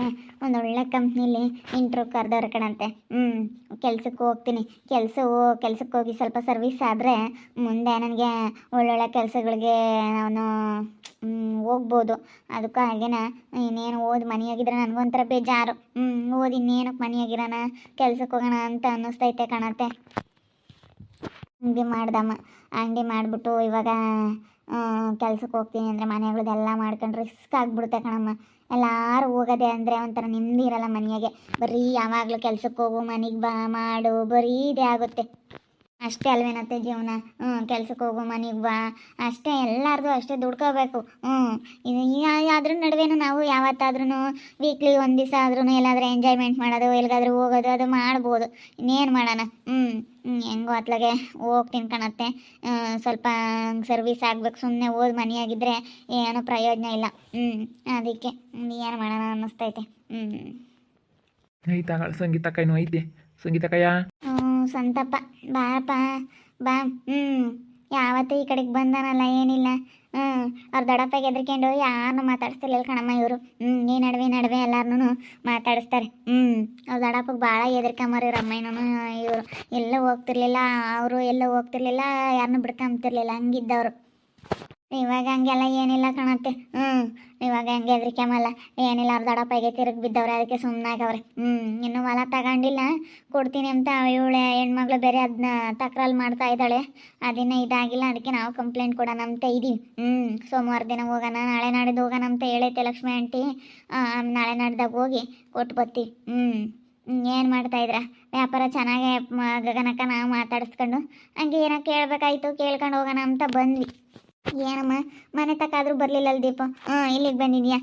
ಅದಕ್ಕೆ ಒಂದು ಒಳ್ಳೆ ಕಂಪ್ನಿಲಿ ಇಂಟ್ರೂ ಕರೆದವ್ರ ಕಣಂತೆ. ಹ್ಞೂ ಕೆಲ್ಸಕ್ಕೆ ಹೋಗ್ತೀನಿ. ಕೆಲಸ ಕೆಲ್ಸಕ್ಕೆ ಹೋಗಿ ಸ್ವಲ್ಪ ಸರ್ವಿಸ್ ಆದರೆ ಮುಂದೆ ನನಗೆ ಒಳ್ಳೊಳ್ಳೆ ಕೆಲಸಗಳಿಗೆ ನಾನು ಹೋಗ್ಬೋದು. ಅದಕ್ಕೆ ಹಾಗೇನ ಇನ್ನೇನು ಓದಿ ಮನೆಯಾಗಿದ್ರೆ ನನಗೊಂಥರ ಬೇಜಾರು. ಹ್ಞೂ ಓದಿ ಇನ್ನೇನಕ್ಕೆ ಮನೆಯಾಗಿರೋಣ ಕೆಲ್ಸಕ್ಕೆ ಹೋಗೋಣ ಅಂತ ಅನ್ನಿಸ್ತೈತೆ ಕಣತ್ತೆ ಅಂಗಡಿ ಮಾಡ್ದಮ್ಮ. ಅಂಗಡಿ ಮಾಡಿಬಿಟ್ಟು ಇವಾಗ ಕೆಲ್ಸಕ್ಕೆ ಹೋಗ್ತೀನಿ ಅಂದರೆ ಮನೆಗಳದೆಲ್ಲ ಮಾಡ್ಕೊಂಡು ರಿಸ್ಕ್ ಆಗಿಬಿಡುತ್ತೆ ಕಣಮ್ಮ. ಎಲ್ಲಾರು ಹೋಗೋದೆ ಅಂದರೆ ಒಂಥರ ನೆಮ್ಮದಿ ಇರಲ್ಲ ಮನೆಯಾಗೆ. ಬರೀ ಯಾವಾಗಲೂ ಕೆಲಸಕ್ಕೆ ಹೋಗು, ಮನೆಗೆ ಬಾ, ಮಾಡು, ಬರೀ ಇದೇ ಆಗುತ್ತೆ. ಅಷ್ಟೇ ಅಲ್ವೇನತ್ತೆ ಜೀವನ? ಹ್ಞೂ ಕೆಲ್ಸಕ್ಕೆ ಹೋಗು, ಮನೆಗೆ ಬಾ. ಅಷ್ಟೇ, ಎಲ್ಲಾರ್ದು ಅಷ್ಟೇ ದುಡ್ಕೋಬೇಕು. ಹ್ಞೂ ಇದು ಅದ್ರ ನಡುವೆನೂ ನಾವು ಯಾವತ್ತಾದ್ರೂ ವೀಕ್ಲಿ ಒಂದು ದಿವಸ ಆದ್ರೂ ಎಲ್ಲಾದರೂ ಎಂಜಾಯ್ಮೆಂಟ್ ಮಾಡೋದು ಎಲ್ಲಿಗಾದ್ರೂ ಹೋಗೋದು, ಅದು ಮಾಡ್ಬೋದು. ಇನ್ನೇನು ಮಾಡೋಣ? ಹ್ಞೂ ಹೆಂಗೋ ಅತ್ಲಾಗೆ ಹೋಗ್ತೀನಿ ತಿನ್ಕೊಳತ್ತೆ ಸ್ವಲ್ಪ ಸರ್ವಿಸ್ ಆಗ್ಬೇಕು. ಸುಮ್ಮನೆ ಓದಿ ಮನೆಯಾಗಿದ್ದರೆ ಏನೂ ಪ್ರಯೋಜನ ಇಲ್ಲ. ಹ್ಞೂ ಅದಕ್ಕೆ ಏನು ಮಾಡೋಣ ಅನ್ನಿಸ್ತೈತೆ. ಹ್ಞೂ ಸಂಗೀತ ಕೈನೂ ಐತೆ. ಸಂಗೀತ ಕಯ್ಯ ಹ್ಞೂ ಸಂತಪ್ಪ ಬಾಪ ಬಾ. ಹ್ಞೂ ಯಾವತ್ತೂ ಈ ಕಡೆಗೆ ಬಂದಾನಲ್ಲ, ಏನಿಲ್ಲ. ಹ್ಞೂ ಅವ್ರ ದೊಡ್ಡಪ್ಪಗೆ ಎದ್ರಿಕೊಂಡು ಯಾರನ್ನೂ ಮಾತಾಡಿಸ್ತಿರ್ಲಿಲ್ಲ ಕಣಮ್ಮ ಇವರು. ಹ್ಞೂ ಈ ನಡುವೆ ನಡುವೆ ಎಲ್ಲಾರನ್ನೂ ಮಾತಾಡಿಸ್ತಾರೆ. ಹ್ಞೂ ಅವ್ರ ದೊಡ್ಡಪ್ಪಗೆ ಭಾಳ ಎದ್ರಿಕಂಬಾರ ಇವ್ರ ಅಮ್ಮನೂ ಇವರು. ಎಲ್ಲೂ ಹೋಗ್ತಿರ್ಲಿಲ್ಲ, ಅವರು ಎಲ್ಲೂ ಹೋಗ್ತಿರ್ಲಿಲ್ಲ ಯಾರನ್ನೂ ಬಿಡ್ಕಂಬ್ತಿರ್ಲಿಲ್ಲ. ಹಂಗಿದ್ದವರು. ಇವಾಗ ಹಂಗೆಲ್ಲ ಏನಿಲ್ಲ ಕಾಣತ್ತೆ. ಹ್ಞೂ ಇವಾಗ ಹಂಗೆ ಹೆದ್ರಿಕೆಮಲ್ಲ ಏನಿಲ್ಲ ಅವ್ರ ದೊಡ್ಡಪ್ಪಗೆ ತಿರುಗಿ ಬಿದ್ದವ್ರೆ, ಅದಕ್ಕೆ ಸುಮ್ಮನಾಗವ್ರೆ ಹ್ಞೂ ಇನ್ನು ಹೊಲ ತಗೊಂಡಿಲ್ಲ. ಕೊಡ್ತೀನಿ ಅಂತ ಇವಳೆ ಹೆಣ್ಮಗಳು ಬೇರೆ ಅದನ್ನ ತಕ್ರಾಲ್ ಮಾಡ್ತಾ ಇದ್ದಾಳೆ. ಅದನ್ನ ಇದಾಗಿಲ್ಲ, ಅದಕ್ಕೆ ನಾವು ಕಂಪ್ಲೇಂಟ್ ಕೊಡೋಣ ಅಂತ ಇದೀವಿ. ಹ್ಞೂ ಸೋಮವಾರ ದಿನ ಹೋಗೋಣ, ನಾಳೆ ನಾಡಿದ್ದು ಹೋಗೋಣ ಅಂತ ಹೇಳೈತೆ ಲಕ್ಷ್ಮಿ ಆಂಟಿ. ನಾಳೆ ನಾಡ್ದಾಗ ಹೋಗಿ ಕೊಟ್ಟು ಬರ್ತೀವಿ ಹ್ಞೂ ಏನು ಮಾಡ್ತಾ ಇದ್ರ? ವ್ಯಾಪಾರ ಚೆನ್ನಾಗೇ ಗಗನಕ್ಕ ನಾವು ಮಾತಾಡಿಸ್ಕೊಂಡು ಹಂಗೆ ಏನೋ ಕೇಳಬೇಕಾಯ್ತು, ಕೇಳ್ಕೊಂಡು ಹೋಗೋಣ ಅಂತ ಬಂದ್ವಿ. ಏನಮ್ಮ? ಮನೆ ತಕ್ಕಾದ್ರೂ ಬರಲಿಲ್ಲ ದೀಪ. ಹಾಂ ಇಲ್ಲಿಗೆ ಬಂದಿದ್ಯಾ?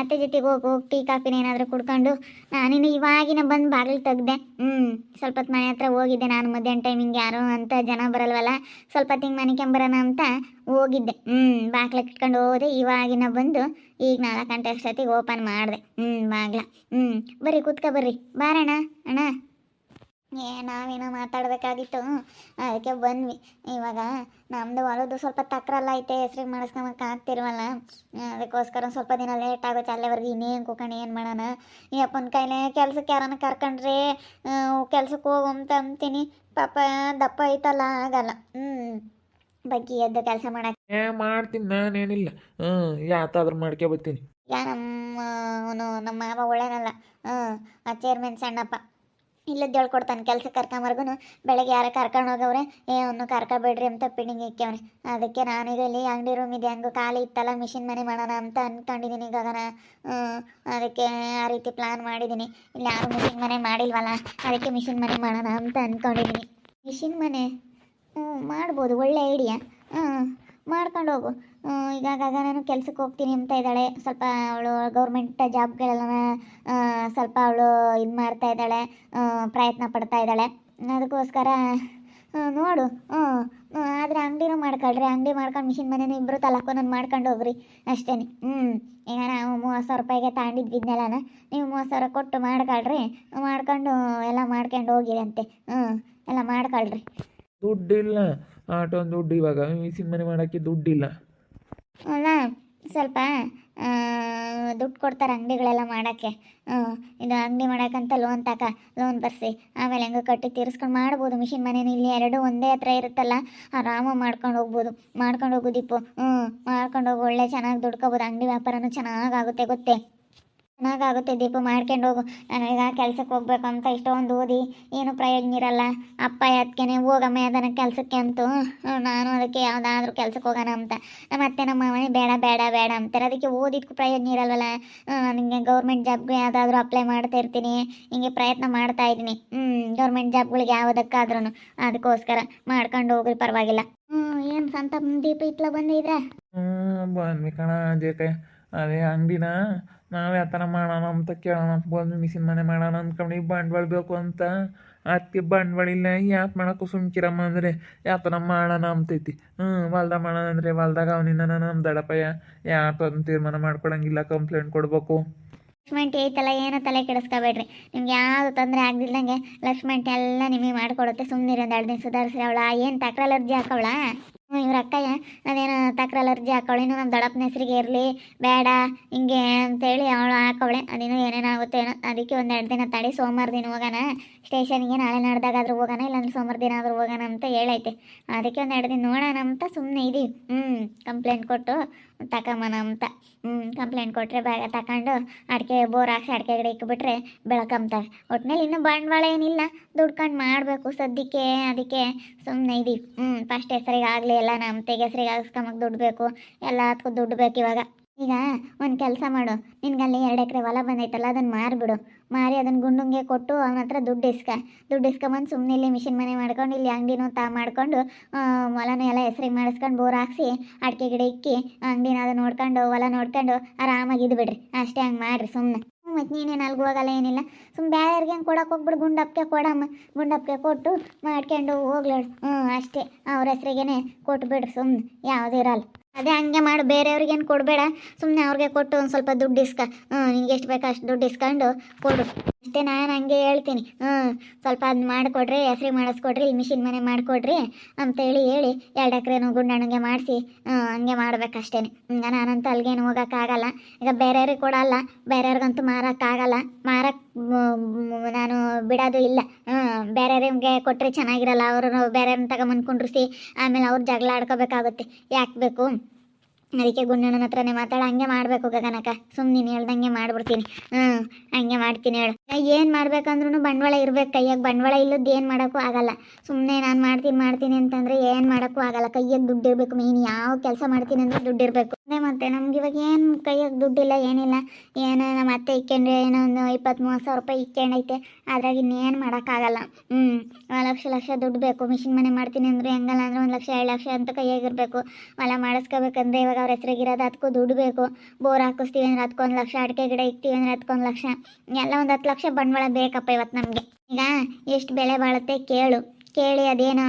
ಅತ್ತೆ ಜೊತೆಗೆ ಹೋಗಿ ಹೋಗಿ ಟೀ, ಕಾಫಿನ ಏನಾದರೂ ಕುಡ್ಕೊಂಡು ನಾನಿನ್ನು ಇವಾಗಿನ ಬಂದು ಬಾಗಿಲು ತೆಗ್ದೆ. ಹ್ಞೂ ಸ್ವಲ್ಪ ಹೊತ್ತು ಮನೆ ಹತ್ರ ಹೋಗಿದ್ದೆ ನಾನು ಮಧ್ಯಾಹ್ನ ಟೈಮಿಂಗ್ ಯಾರು ಅಂತ, ಜನ ಬರಲ್ವಲ್ಲ? ಸ್ವಲ್ಪ ಹೊತ್ತು ಹಿಂಗೆ ಮನೆಕೊಂಬರೋಣ ಅಂತ ಹೋಗಿದ್ದೆ. ಹ್ಞೂ ಬಾಗ್ಲ ಇಟ್ಕೊಂಡು ಹೋದೆ. ಇವಾಗಿನ ಬಂದು ಈಗ ನಾಲ್ಕು ಗಂಟೆ ಅಷ್ಟೊತ್ತಿಗೆ ಓಪನ್ ಮಾಡಿದೆ. ಹ್ಞೂ ಬಾಗ್ಲ. ಹ್ಞೂ ಬರ್ರಿ, ಕೂತ್ಕೊ ಬರ್ರಿ. ಬಾರಣ್ಣ, ಅಣ್ಣ. ಏ ನಾವೇನೋ ಮಾತಾಡಬೇಕಾಗಿತ್ತು. ಅದಕ್ಕೆ ಬಂದ್ವಿ. ಇವಾಗ ನಮ್ಮದು ಹೊಲದ್ದು ಸ್ವಲ್ಪ ತಕ್ರಲ್ಲ ಐತೆ ಹೆಸ್ರಿಗೆ ಮಾಡಿಸ್ಕೊಳಕ್ಕೆ ಆಗ್ತಿರ್ವಲ್ಲ. ಅದಕ್ಕೋಸ್ಕರ ಸ್ವಲ್ಪ ದಿನ ಲೇಟ್ ಆಗುತ್ತೆ ಅಲ್ಲೇವರೆಗೆ ಇನ್ನೇನು ಕೂಕೊಂಡು ಏನು ಮಾಡೋಣ? ಈ ಅಪ್ಪನ ಕೈಲೇ ಕೆಲ್ಸಕ್ಕೆ ಯಾರನ್ನ ಕರ್ಕೊಂಡ್ರೆ ಕೆಲ್ಸಕ್ಕೆ ಹೋಗು ಅಂತ ಅಂತೀನಿ. ಪಾಪ ದಪ್ಪ ಐತಲ್ಲ ಆಗಲ್ಲ. ಹ್ಞೂ ಬಗ್ಗೆ ಎದ್ದು ಕೆಲಸ ಮಾಡಕ್ಕೆ ಏ ಮಾಡ್ತೀನಿ ನಾನೇನಿಲ್ಲ. ಹ್ಞೂ ಯಾತಾದ್ರೂ ಮಾಡ್ಕೊ ಬರ್ತೀನಿ. ಯಾ ನಮ್ಮ ಅವನು ನಮ್ಮ ಮಾವ ಒಳ್ಳೇನಲ್ಲ. ಹ್ಞೂ ಆ ಚೇರ್ಮನ್ ಸಣ್ಣಪ್ಪ. ಇಲ್ಲದ್ದು ಹೇಳ್ಕೊಡ್ತಾನೆ. ಕೆಲಸ ಕರ್ಕೊಂಬರ್ಗು ಬೆಳಗ್ಗೆ ಯಾರ ಕರ್ಕೊಂಡು ಹೋಗವ್ರೆ? ಏ, ಅವನು ಕರ್ಕೊಬೇಡ್ರಿ ಅಂತ ಪಿಂಡಿಂಗ್ ಇಕ್ಕವ್ರೆ ಅದಕ್ಕೆ ನಾನೀಗ ಇಲ್ಲಿ ಅಂಗಡಿ ರೂಮ್ ಇದೆ, ಹಂಗು ಖಾಲಿ ಇತ್ತಲ್ಲ ಮಿಷಿನ್ ಮನೆ ಮಾಡೋಣ ಅಂತ ಅಂದ್ಕೊಂಡಿದ್ದೀನಿ ಗಗನ ಅದಕ್ಕೆ ಆ ರೀತಿ ಪ್ಲ್ಯಾನ್ ಮಾಡಿದ್ದೀನಿ ಇಲ್ಲಿ ಯಾರು ಮಿಷಿನ್ ಮನೆ ಮಾಡಿಲ್ವಲ್ಲ, ಅದಕ್ಕೆ ಮಿಷಿನ್ ಮನೆ ಮಾಡೋಣ ಅಂತ ಅಂದ್ಕೊಂಡಿದ್ದೀನಿ ಮಿಷಿನ್ ಮನೆ ಹ್ಞೂ ಮಾಡ್ಬೋದು, ಒಳ್ಳೆ ಐಡಿಯಾ ಹ್ಞೂ ಮಾಡ್ಕೊಂಡು ಹೋಗು. ಈಗಾಗ ಈಗ ಗಗನನು ಕೆಲ್ಸಕ್ಕೆ ಹೋಗ್ತೀನಿ ಅಂತ ಇದ್ದಾಳೆ. ಸ್ವಲ್ಪ ಅವಳು ಗೌರ್ಮೆಂಟ್ ಜಾಬ್ಗಳೆಲ್ಲ ಸ್ವಲ್ಪ ಅವಳು ಇದು ಮಾಡ್ತಾ ಇದ್ದಾಳೆ. ಪ್ರಯತ್ನ ಪಡ್ತಾ ಇದ್ದಾಳೆ. ಅದಕ್ಕೋಸ್ಕರ ನೋಡು. ಹ್ಞೂ ಆದರೆ ಅಂಗಡಿನೂ ಮಾಡ್ಕೊಳ್ರಿ. ಅಂಗಡಿ ಮಾಡ್ಕೊಂಡು ಮಿಷಿನ್ ಮನೇನು ಇಬ್ಬರು ನಾನು ಮಾಡ್ಕೊಂಡು ಹೋಗ್ರಿ ಅಷ್ಟೇ ಹ್ಞೂ ಈಗ ನಾವು ಮೂವತ್ತು ಸಾವಿರ ರೂಪಾಯಿಗೆ ತಗೊಂಡಿದ್ವಿ ಇದನ್ನೆಲ್ಲನ ನೀವು ಮೂವತ್ತು ಸಾವಿರ ಕೊಟ್ಟು ಮಾಡ್ಕೊಳ್ರಿ. ಮಾಡ್ಕೊಂಡು ಎಲ್ಲ ಮಾಡ್ಕೊಂಡು ಹೋಗಿರಂತೆ ಹ್ಞೂ ಎಲ್ಲ ಮಾಡ್ಕೊಳ್ರಿ. ದುಡ್ಡಿಲ್ಲ. ಆಟೋ ದುಡ್ಡು ಇವಾಗ. ಮಿಷಿನ್ ಮನೆ ಮಾಡೋಕ್ಕೆ ದುಡ್ಡಿಲ್ಲ. ಅಲ್ಲ ಸ್ವಲ್ಪ ದುಡ್ಡು ಕೊಡ್ತಾರೆ ಅಂಗಡಿಗಳೆಲ್ಲ ಮಾಡೋಕ್ಕೆ. ಇದು ಅಂಗಡಿ ಮಾಡೋಕ್ಕಂತ ಲೋನ್ ತಕ ಲೋನ್ ಬರ್ಸಿ. ಆಮೇಲೆ ಹೆಂಗೆ ಕಟ್ಟಿ ತೀರಿಸ್ಕೊಂಡು ಮಾಡ್ಬೋದು. ಮಿಷಿನ್ ಮನೇನು ಇಲ್ಲಿ ಎರಡು ಒಂದೇ ಹತ್ರ ಇರುತ್ತಲ್ಲ ಆರಾಮಾಗಿ ಮಾಡ್ಕೊಂಡು ಹೋಗ್ಬೋದು. ಮಾಡ್ಕೊಂಡು ಹೋಗು ದೀಪು ಹ್ಞೂ ಮಾಡ್ಕೊಂಡು ಹೋಗಿ ಒಳ್ಳೆ ಚೆನ್ನಾಗಿ ದುಡ್ಕೋಬೋದು. ಅಂಗಡಿ ವ್ಯಾಪಾರನೂ ಚೆನ್ನಾಗಾಗುತ್ತೆ ಗೊತ್ತೇ? ಚೆನ್ನಾಗಾಗುತ್ತೆ ದೀಪು, ಮಾಡ್ಕೊಂಡು ಹೋಗು. ನನಗೆ ಕೆಲ್ಸಕ್ಕೆ ಹೋಗ್ಬೇಕು ಅಂತ ಇಷ್ಟೊಂದು ಓದಿ ಏನು ಪ್ರಯೋಜನ ಇರಲ್ಲ. ಅಪ್ಪ ಅದಕ್ಕೇನೆ ಹೋಗಮ್ಮ ಯಾವ್ದಾನ ಕೆಲಸಕ್ಕೆ ಅಂತೂ. ನಾನು ಅದಕ್ಕೆ ಯಾವುದಾದ್ರೂ ಕೆಲ್ಸಕ್ಕೆ ಹೋಗೋಣ ಅಂತ. ನಮ್ಮ ಅತ್ತೆ ನಮ್ಮ ಮನೆ ಬೇಡ ಬೇಡ ಬೇಡ ಅಂತಾರೆ. ಅದಕ್ಕೆ ಓದಿದ್ಕು ಪ್ರಯೋಜನ ಇರಲ್ವಲ್ಲ. ನನಗೆ ಗೌರ್ಮೆಂಟ್ ಜಾಬ್ಗೆ ಯಾವುದಾದ್ರೂ ಅಪ್ಲೈ ಮಾಡ್ತಾ ಇರ್ತೀನಿ. ಹಿಂಗೆ ಪ್ರಯತ್ನ ಮಾಡ್ತಾ ಇದ್ದೀನಿ. ಹ್ಞೂ ಗೌರ್ಮೆಂಟ್ ಜಾಬ್ಗಳಿಗೆ ಯಾವುದಕ್ಕಾದ್ರೂ ಅದಕ್ಕೋಸ್ಕರ ಮಾಡ್ಕೊಂಡು ಹೋಗ್ರಿ, ಪರವಾಗಿಲ್ಲ. ಹ್ಞೂ ಏನು ಸಂತ ದೀಪ ಇತ್ಲ ಬಂದಿದ್ರೆ? ಹ್ಞೂ ಬಂದ್ವಿ ಕಣ ಜೊತೆ ಅದೇ ಅಂಗಡಿನ ನಾವು ಯಾವ ಥರ ಮಾಡೋಣ ಅಂತ ಕೇಳೋಣ ಬಂದು ಮಿಷಿನ್ ಮನೆ ಮಾಡೋಣ ಅಂದ್ಕೊಂಡು ಬಂಡವಾಳ ಬೇಕು ಅಂತ. ಅದಕ್ಕೆ ಬಂಡವಾಳ ಇಲ್ಲ, ಯಾಕೆ ಮಾಡೋಕ್ಕೂ ಸುಮ್ಕಿರಮ್ಮ ಅಂದರೆ ಯಾವ ಥರ ಮಾಡೋಣ ಅಂತೈತಿ. ಹ್ಞೂ ಹೊಲ್ದಾಗ ಮಾಡೋಣ ಅಂದರೆ ಹೊಲ್ದಾಗ ಅವನಿಂದ ನಮ್ಮ ದಡಪಯ್ಯ ಅದನ್ನ ತೀರ್ಮಾನ ಮಾಡ್ಕೊಳಂಗಿಲ್ಲ ಕಂಪ್ಲೇಂಟ್ ಕೊಡ್ಬೇಕು. ಲಕ್ಷ್ಮಣ್ ಐತಲ್ಲ ಏನೋ ತಲೆ ಕೆಡಿಸ್ಕೋಬೇಡ್ರಿ. ನಿಮ್ಗೆ ಯಾವುದು ತೊಂದರೆ ಆಗ್ದಿಲ್ದಂಗೆ ಲಕ್ಷ್ಮಣ್ ಎಲ್ಲ ನಿಮಗೆ ಮಾಡ್ಕೊಡುತ್ತೆ. ಸುಮ್ಮನೆ ಒಂದು ಎರಡು ದಿನ ಸುಧಾರಿಸ್ರಿ ಅವಳ. ಏನು ತಕ್ರಲ್ಲಿ ಅರ್ಜಿ ಹಾಕವಳ? ಇವ್ರ ಅಕ್ಕಯ್ಯ, ನಾವೇನು ತಕ್ರಲ್ಲಿ ಅರ್ಜಿ ಹಾಕೊಳ್ಳೇನು ನಮ್ಮ ದೊಡ್ಡಪ್ಪನ ಹೆಸರಿಗೆ ಇರಲಿ, ಬೇಡ, ಹಿಂಗೆ ಅಂತೇಳಿ ಅವಳು ಹಾಕೊಳ್ಳೆ ಅದೇನೋ ಏನೇನಾಗುತ್ತೆನೋ ಅದಕ್ಕೆ ಒಂದು ಎರಡು ದಿನ ತಡಿ, ಸೋಮವಾರ ದಿನ ಹೋಗೋಣ. ಸ್ಟೇಷನ್ಗೆ ನಾಳೆ ನಾಡ್ದಾಗಾದ್ರೂ ಹೋಗೋಣ, ಇಲ್ಲಾಂದ್ರೆ ಸೋಮವಾರ ದಿನ ಆದರೂ ಹೋಗೋಣ ಅಂತ ಹೇಳೈತೆ. ಅದಕ್ಕೆ ಒಂದು ಎರಡು ದಿನ ನೋಡೋಣ ಅಂತ ಸುಮ್ಮನೆ ಇದೀವಿ. ಹ್ಞೂ ಕಂಪ್ಲೇಂಟ್ ಕೊಟ್ಟು ತಗೊಂಬನ ಅಂತ. ಹ್ಞೂ ಕಂಪ್ಲೇಂಟ್ ಕೊಟ್ಟರೆ ಬೇಗ ತಗೊಂಡು ಅಡಿಕೆ ಬೋರ್ ಹಾಕ್ಸಿ ಅಡಿಕೆ ಗಿಡ ಇಕ್ಬಿಟ್ರೆ ಬೆಳಕಂತವೆ ಒಟ್ಟಿನಲ್ಲಿ ಇನ್ನೂ ಬಂಡವಾಳ ಏನಿಲ್ಲ ದುಡ್ಕೊಂಡು ಮಾಡಬೇಕು ಸದ್ಯಕ್ಕೆ, ಅದಕ್ಕೆ ಸುಮ್ಮನೆ ಇದೀವಿ. ಹ್ಞೂ ಫಸ್ಟ್ ಹೆಸರಿಗೆ ಆಗಲಿ ಎಲ್ಲ ನಮ್ಮ ತೆಗೆ ಹೆಸರಿಗೆ ಹಾಕ್ಸ್ಕೊಂಬಕ್ಕೆ ದುಡ್ಡು ಬೇಕು ಎಲ್ಲದಕ್ಕೂ ದುಡ್ಡು ಬೇಕು ಇವಾಗ. ಈಗ ಒಂದು ಕೆಲಸ ಮಾಡು, ನಿನ್ಗಲ್ಲಿ ಎರಡು ಎಕರೆ ಹೊಲ ಬಂದೈತಲ್ಲ ಅದನ್ನು ಮಾರಿಬಿಡು. ಮಾರಿ ಅದನ್ನು ಗುಂಡುಂಗೆ ಕೊಟ್ಟು ಅವನ ಹತ್ರ ದುಡ್ಡು ಇಸ್ಕ. ದುಡ್ಡು ಇಸ್ಕೊಂಬಂದು ಸುಮ್ಮನೆ ಇಲ್ಲಿ ಮಿಷಿನ್ ಮನೆ ಮಾಡ್ಕೊಂಡು ಇಲ್ಲಿ ಅಂಗಡಿನೂ ತಾ ಮಾಡ್ಕೊಂಡು ಹೊಲನೂ ಎಲ್ಲ ಹೆಸ್ರಿಗೆ ಮಾಡಿಸ್ಕೊಂಡು ಬೋರ್ ಹಾಕ್ಸಿ, ಅಡಿಕೆ ಗಿಡ ಇಕ್ಕಿ ಅಂಗಡಿನ ಅದು ನೋಡ್ಕೊಂಡು, ಹೊಲ ನೋಡ್ಕೊಂಡು ಆರಾಮಾಗಿ ಇದು ಬಿಡ್ರಿ. ಅಷ್ಟೇ ಹಂಗೆ ಮಾಡ್ರಿ ಸುಮ್ಮನೆ ಮತ್ತು ನೀನೇನು ಅಲ್ಗೆ ಹೋಗಲ್ಲ, ಏನಿಲ್ಲ. ಸುಮ್ಮನೆ ಬೇರೆಯವ್ರಿಗೆ ಹೆಂಗೆ ಕೊಡಕ್ಕೆ ಹೋಗ್ಬಿಡು ಗುಂಡಪ್ಪಗೆ ಕೊಡಮ್ಮ. ಗುಂಡಪ್ಪಗೆ ಕೊಟ್ಟು ಮಾಡ್ಕೊಂಡು ಹೋಗ್ಲೇಳು ಹ್ಞೂ ಅಷ್ಟೇ. ಅವ್ರ ಹೆಸರಿಗೇನೆ ಕೊಟ್ಬಿಡು ಸುಮ್ಮನೆ ಯಾವುದೂ ಇರಲ್ಲ. ಅದೇ ಹಂಗೆ ಮಾಡು ಬೇರೆಯವ್ರಿಗೇನು ಕೊಡಬೇಡ. ಸುಮ್ಮನೆ ಅವ್ರಿಗೆ ಕೊಟ್ಟು ಒಂದು ಸ್ವಲ್ಪ ದುಡ್ಡು ಇಸ್ಕ. ಹ್ಞೂ ನಿನಗೆ ಎಷ್ಟು ಬೇಕು ಅಷ್ಟು ದುಡ್ಡು ಇಸ್ಕೊಂಡು ಕೊಡು. ಅಷ್ಟೇ ನಾನು ಹಂಗೆ ಹೇಳ್ತೀನಿ. ಹ್ಞೂ ಸ್ವಲ್ಪ ಅದು ಮಾಡಿಕೊಡ್ರಿ, ಹೆಸ್ರಿಗೆ ಮಾಡಿಸ್ಕೊಡ್ರಿ, ಇಲ್ಲಿ ಮಿಷಿನ್ ಮನೆ ಮಾಡಿಕೊಡ್ರಿ ಅಂತೇಳಿ ಹೇಳಿ ಎರಡು ಎಕರೆನೂ ಗುಂಡಣ್ಣಗೆ ಮಾಡಿಸಿ ಹಂಗೆ ಮಾಡ್ಬೇಕಷ್ಟೇ ಈಗ ನಾನಂತೂ ಅಲ್ಲಿಗೇನು ಹೋಗೋಕ್ಕಾಗಲ್ಲ. ಈಗ ಬೇರೆಯವ್ರಿಗೆ ಕೊಡಲ್ಲ, ಬೇರೆಯವ್ರಿಗಂತೂ ಮಾರೋಕ್ಕಾಗಲ್ಲ. ಮಾರಕ್ಕೆ ನಾನು ಬಿಡೋದು ಇಲ್ಲ. ಬೇರೆಯವ್ರಿಗೆ ಕೊಟ್ಟರೆ ಚೆನ್ನಾಗಿರಲ್ಲ ಅವರು ಬೇರೆಯವ್ರನ್ನ ತಗೊಂಬಂದು ಕುಂಡ್ರಿಸಿ, ಆಮೇಲೆ ಅವ್ರು ಜಗಳ ಆಡ್ಕೋಬೇಕಾಗುತ್ತೆ. ಯಾಕೆ ಬೇಕು? ಅದಕ್ಕೆ ಗುಂಡಣ್ಣನ ಹತ್ರನೇ ಮಾತಾಡ, ಹಂಗೆ ಮಾಡಬೇಕು ಗಗನಕ ಸುಮ್ ನೀನು ಹೇಳ್ದಂಗೆ ಮಾಡ್ಬಿಡ್ತೀನಿ. ಹ್ಮ್ ಹಂಗೆ ಮಾಡ್ತೀನಿ ಹೇಳು. ಏನು ಮಾಡ್ಬೇಕಂದ್ರೂ ಬಂಡವಾಳ ಇರ್ಬೇಕು, ಕೈಯಾಗ ಬಂಡವಾಳ ಇಲ್ಲದ್ದು ಏನ್ ಮಾಡಕ್ಕೂ ಆಗಲ್ಲ. ಸುಮ್ಮನೆ ನಾನು ಮಾಡ್ತೀನಿ ಮಾಡ್ತೀನಿ ಅಂತಂದ್ರೆ ಏನು ಮಾಡಕ್ಕೂ ಆಗಲ್ಲ. ಕೈಯಾಗ ದುಡ್ಡು ಇರಬೇಕು ಮೇನ್ ಯಾವ ಕೆಲಸ ಮಾಡ್ತೀನಿ ಅಂದ್ರೆ ದುಡ್ಡು ಇರಬೇಕು ಮತ್ತೆ ನಮ್ಗೆ ಇವಾಗ ಏನು ಕೈಯಾಗ ದುಡ್ಡಿಲ್ಲ, ಏನಿಲ್ಲ. ಏನೋ ನಮ್ಮ ಅತ್ತೆ ಇಕ್ಕೊಂಡ್ರೆ ಏನೋ ಒಂದು ಇಪ್ಪತ್ತು ಮೂವತ್ತು ಸಾವಿರ ರೂಪಾಯಿ ಇಕ್ಕಂಡೈತೆ. ಅದ್ರಾಗ ಇನ್ನೇನು ಮಾಡೋಕ್ಕಾಗಲ್ಲ. ಹ್ಞೂ ಲಕ್ಷ ಲಕ್ಷ ದುಡ್ಡು ಬೇಕು. ಮಿಷಿನ್ ಮನೆ ಮಾಡ್ತೀನಿ ಅಂದರೆ ಹೆಂಗಲ್ಲ ಅಂದರೆ ಒಂದು ಲಕ್ಷ, ಎರಡು ಲಕ್ಷ ಅಂತ ಕೈಯಾಗಿರಬೇಕು ಹೊಲ ಮಾಡಿಸ್ಕೋಬೇಕಂದ್ರೆ ಇವಾಗ ಅವ್ರ ಹೆಸ್ರಿಗಿರೋದು ಅದಕ್ಕೂ ದುಡ್ಡು ಬೇಕು. ಬೋರ್ ಹಾಕಿಸ್ತೀವಿ ಅಂದ್ರೆ ಅದಕ್ಕೊಂದು ಲಕ್ಷ, ಅಡಿಕೆ ಗಿಡ ಇಕ್ತೀವಿ ಅಂದ್ರೆ ಅದಕ್ಕೊಂದು ಲಕ್ಷ. ಎಲ್ಲ ಒಂದು ಹತ್ತು ಲಕ್ಷ ಬಂಡವಾಳ ಬೇಕಪ್ಪ ಇವತ್ತು ನಮಗೆ. ಈಗ ಎಷ್ಟು ಬೆಲೆ ಬಾಳುತ್ತೆ ಕೇಳು. ಕೇಳಿ ಅದೇನೋ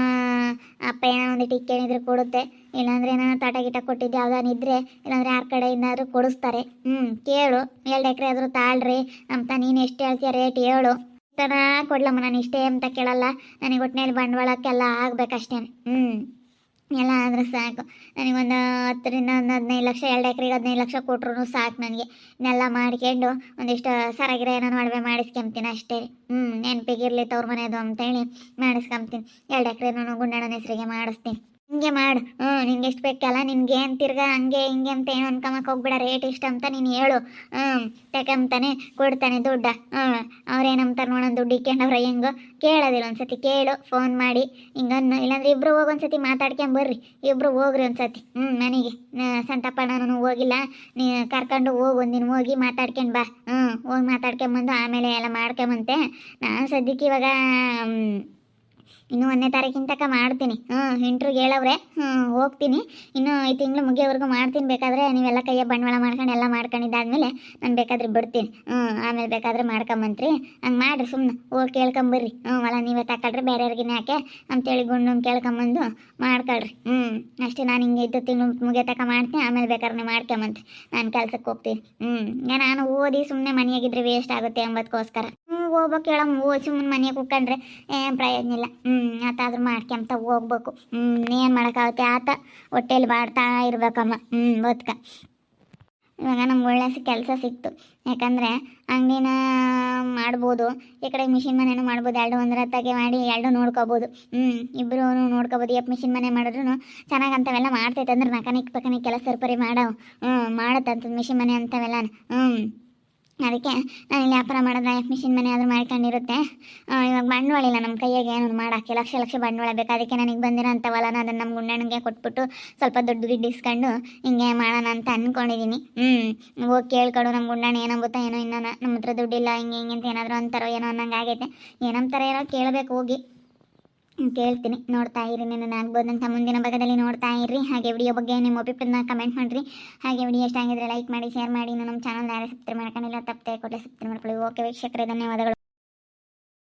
ಅಪ್ಪ ಏನೋ ಒಂದಿಟ್ಟು ಇಕ್ಕಂಡಿದ್ರೆ ಕೊಡುತ್ತೆ. ಇಲ್ಲಾಂದ್ರೆ ಏನೋ ತಾಟ ಗಿಟ ಕೊಟ್ಟಿದ್ದು ಯಾವ್ದಾನಿದ್ರೆ ಇಲ್ಲಾಂದ್ರೆ ಯಾರ ಕಡೆಯಿಂದಾದ್ರೂ ಕೊಡಿಸ್ತಾರೆ. ಹ್ಞೂ ಕೇಳು. ಎರಡು ಎಕರೆ ಆದರೂ ತಾಳ್ರಿ. ಅಂತ ನೀನು ಎಷ್ಟು ಹೇಳ್ತೀಯ ರೇಟ್ ಹೇಳು. ತನ ಕೊಡ್ಲಮ್ಮ, ನಾನು ಇಷ್ಟೇ ಅಂತ ಕೇಳಲ್ಲ. ನನಗೆ ಒಟ್ಟಿನಲ್ಲಿ ಬಂಡವಾಳಕ್ಕೆಲ್ಲ ಆಗ್ಬೇಕಷ್ಟೇ ಹ್ಞೂ ಎಲ್ಲ ಆದರೆ ಸಾಕು. ನನಗೊಂದು ಹತ್ತರಿಂದ ಒಂದು ಹದಿನೈದು ಲಕ್ಷ, ಎರಡು ಎಕರೆಗೆ ಹದಿನೈದು ಲಕ್ಷ ಕೊಟ್ರು ಸಾಕು ನನಗೆ. ಇದನ್ನೆಲ್ಲ ಮಾಡ್ಕೊಂಡು ಒಂದಿಷ್ಟು ಸರಗಿರ ಏನೋ ಒಡವೆ ಮಾಡಿಸ್ಕೊಂತೀನಿ ಅಷ್ಟೇ. ಹ್ಞೂ ನೆನಪಿಗಿರ್ಲಿ ತವ್ರ ಮನೆಯದು ಅಂತೇಳಿ ಮಾಡಿಸ್ಕೊಂತೀನಿ ಎರಡು ನಾನು ಗುಂಡಣ್ಣನ ಹೆಸರಿಗೆ ಮಾಡಿಸ್ತೀನಿ. ಹಿಂಗೆ ಮಾಡು. ಹ್ಞೂ ನಿಂಗೆ ಎಷ್ಟು ಬೇಕಲ್ಲ, ನಿನ್ಗೆ ಏನು ತಿರ್ಗಾ ಹಂಗೆ ಹಿಂಗೆ ಅಂತ ಏನು ಅನ್ಕೊಂಬಕ್ಕೆ ಹೋಗ್ಬೇಡ ರೇಟ್ ಇಷ್ಟ ಅಂತ ನೀನು ಹೇಳು. ಹ್ಞೂ ತಕಂತಾನೆ ಕೊಡ್ತಾನೆ ದುಡ್ಡ. ಹ್ಞೂ ಅವ್ರೇನಂತಾರೆ ನೋಡೋಣ ದುಡ್ಡು ಇಕ್ಕೊಂಡವ್ರ ಹೆಂಗೋ ಕೇಳೋದಿಲ್ಲ ಒಂದ್ಸತಿ, ಕೇಳು ಫೋನ್ ಮಾಡಿ. ಹಿಂಗನ್ನು, ಇಲ್ಲಾಂದ್ರೆ ಇಬ್ರು ಹೋಗಿ ಒಂದ್ಸತಿ ಮಾತಾಡ್ಕೊಂಬರ್ರಿ ಇಬ್ರು ಹೋಗ್ರಿ ಒಂದ್ಸತಿ. ಹ್ಞೂ ಮನೆಗೆ. ಸಂತಪ್ಪ ನಾನು ಹೋಗಿಲ್ಲ. ನೀ, ಕರ್ಕೊಂಡು ಹೋಗಿ ಒಂದಿನ ಹೋಗಿ ಮಾತಾಡ್ಕೊಂಡು ಬಾ. ಹ್ಞೂ ಹೋಗಿ ಮಾತಾಡ್ಕೊಂಬಂದು ಆಮೇಲೆ ಎಲ್ಲ ಮಾಡ್ಕೊಂಬಂತೆ ನಾನು ಸದ್ಯಕ್ಕೆ ಇವಾಗ ಇನ್ನು ಒಂದನೇ ತಾರೀಕಿನ ತನಕ ಮಾಡ್ತೀನಿ. ಹ್ಞೂ ಹೆಂಟ್ರಿಗೆ ಹೇಳವ್ರೆ. ಹ್ಞೂ ಹೋಗ್ತೀನಿ. ಇನ್ನು ಈ ತಿಂಗಳು ಮುಗಿಯೋವರೆಗೂ ಮಾಡ್ತೀನಿ. ಬೇಕಾದರೆ ನೀವೆಲ್ಲ ಕೈಯ ಬಂಡವಾಳ ಮಾಡ್ಕೊಂಡು ಎಲ್ಲ ಮಾಡ್ಕೊಂಡಿದ್ದಾದ್ಮೇಲೆ ನಾನು ಬೇಕಾದ್ರೆ ಬಿಡ್ತೀನಿ. ಹ್ಞೂ ಆಮೇಲೆ ಬೇಕಾದ್ರೆ ಮಾಡ್ಕೊಂಬಂತ್ರಿ. ಹಂಗೆ ಮಾಡಿರಿ ಸುಮ್ಮನೆ ಹೋಗಿ ಕೇಳ್ಕೊಂಬರ್ರಿ. ಹ್ಞೂ ಅಲ್ಲ ನೀವೇ ತಗೊಳ್ರಿ ಬೇರೆಯವ್ರಿಗಿನ ಯಾಕೆ ಅಂತೇಳಿ ಗುಂಡು ಕೇಳ್ಕೊಂಬಂದು ಮಾಡ್ಕೊಳ್ರಿ. ಹ್ಞೂ ಅಷ್ಟೇ ನಾನು ಹಿಂಗೆ ಇದ್ದು ತಿಂಗಳು ಮುಗಿಯೋ ತಕ ಮಾಡ್ತೀನಿ. ಆಮೇಲೆ ಬೇಕಾದ್ರೆ ಮಾಡ್ಕೊಂಬಂತ್ರಿ. ನಾನು ಕೆಲ್ಸಕ್ಕೆ ಹೋಗ್ತೀನಿ. ಹ್ಞೂ ನಾನು ಓದಿ ಸುಮ್ಮನೆ ಮನೆಯಾಗಿದ್ರೆ ವೇಸ್ಟ್ ಆಗುತ್ತೆ ಎಂಬುದಕ್ಕೋಸ್ಕರ ಹ್ಞೂ ಹೋಗ್ಬೇಕು ಹೇಳಮ್ಮ ಓ ಸುಮ್ಮನೆ ಮನೆಗೆ ಕುಕ್ಕಂಡ್ರೆ ಏನು ಪ್ರಯೋಜನ ಇಲ್ಲ. ಹ್ಞೂ ಆತಾದ್ರೂ ಮಾಡ್ಕೊಂತ ಹೋಗ್ಬೇಕು. ಹ್ಞೂ ಏನು ಮಾಡೋಕ್ಕಾಗುತ್ತೆ? ಆತ ಹೊಟ್ಟೆಯಲ್ಲಿ ಬಾಡ್ತಾ ಇರ್ಬೇಕಮ್ಮ. ಹ್ಞೂ ಬದುಕ ಇವಾಗ ನಮ್ಗೆ ಒಳ್ಳೆ ಕೆಲಸ ಸಿಕ್ತು. ಯಾಕಂದರೆ ಅಂಗಡಿನ ಮಾಡ್ಬೋದು, ಈ ಕಡೆ ಮಿಷಿನ್ ಮನೆನೂ ಮಾಡ್ಬೋದು, ಎರಡು ಒಂದರ ತಗೆ ಮಾಡಿ ಎರಡು ನೋಡ್ಕೋಬೋದು. ಹ್ಞೂ ಇಬ್ಬರು ನೋಡ್ಕೋಬೋದು. ಯಪ್ಪ ಮಿಷಿನ್ ಮನೆ ಮಾಡಿದ್ರು ಚೆನ್ನಾಗಿ ಅಂಥವೆಲ್ಲ ಮಾಡ್ತೈತೆ. ಅಂದ್ರೆ ಮೆಕಾನಿಕ್ ಪೆಕಾನಿಕ್ ಕೆಲಸ ಸರ್ಪರಿ ಮಾಡವು. ಹ್ಞೂ ಮಾಡತ್ತಂತ ಮಿಷಿನ್ ಮನೆ ಅಂಥವೆಲ್ಲ ಹ್ಞೂ ಅದಕ್ಕೆ ನಾನು ಇಲ್ಲಿ ವ್ಯಾಪಾರ ಮಾಡಿದ್ರೆ ಮಿಷಿನ್ ಮನೆ ಆದರೂ ಮಾಡ್ಕೊಂಡಿರುತ್ತೆ. ಇವಾಗ ಬಂಡವಾಳ ಇಲ್ಲ ನಮ್ಮ ಕೈಯಾಗೆ, ಏನು ಮಾಡೋಕ್ಕೆ, ಲಕ್ಷ ಲಕ್ಷ ಬಂಡವಾಳ ಬೇಕು. ಅದಕ್ಕೆ ನನಗೆ ಬಂದಿರೋ ಹೊಲನ ಅದನ್ನು ನಮ್ಮ ಗುಂಡಣ್ಣಗೆ ಕೊಟ್ಬಿಟ್ಟು ಸ್ವಲ್ಪ ದುಡ್ಡು ದುಡ್ಡು ಇಸ್ಕೊಂಡು ಹಿಂಗೆ ಮಾಡೋಣ ಅಂತ ಅಂದ್ಕೊಂಡಿದ್ದೀನಿ ಹ್ಞೂ ಹೋಗಿ ಕೇಳ್ಕೊಡು ನಮ್ಮ ಗುಂಡಣ್ಣ ಏನಾಗುತ್ತಾ ಏನೋ ಇನ್ನೂ ನಮ್ಮ ಹತ್ರ ದುಡ್ಡಿಲ್ಲ, ಹಿಂಗೆ ಹಿಂಗೆ ಅಂತ ಏನಾದರೂ ಅಂತಾರೋ ಏನೋ ಅನ್ನಂಗೆ ಆಗೈತೆ ಏನಂತಾರೋ ಏನೋ ಕೇಳಬೇಕು, ಹೋಗಿ. ಕೇಳ್ತೀನಿ. ನೋಡ್ತಾ ಇರಿ, ನನ್ನ ಆಗ್ಬೋದಂತ ಮುಂದಿನ ಭಾಗದಲ್ಲಿ ನೋಡ್ತಾ ಇರ್ರಿ ಹಾಗೆ ವಿಡಿಯೋ ಬಗ್ಗೆ ನಿಮ್ಮ ಅಭಿಪ್ರಾಯನ ಕಮೆಂಟ್ ಮಾಡಿರಿ. ಹಾಗೆ ವಿಡಿಯೋ ಇಷ್ಟ ಆಗಿದ್ರೆ ಲೈಕ್ ಮಾಡಿ ಶೇರ್ ಮಾಡಿ. ನಮ್ಮ ಚಾನಲ್ ಯಾರು ಸಬ್ಸ್ಕ್ರೈಬ್ ಮಾಡ್ಕೊಂಡಿಲ್ಲ, ತಪ್ಪದೆ ಕೊಟ್ಟರೆ ಸಬ್ಸ್ಕ್ರೈಬ್ ಮಾಡ್ಕೊಳ್ಳಿ. ಓಕೆ ವೀಕ್ಷಕರೇ, ಧನ್ಯವಾದಗಳು.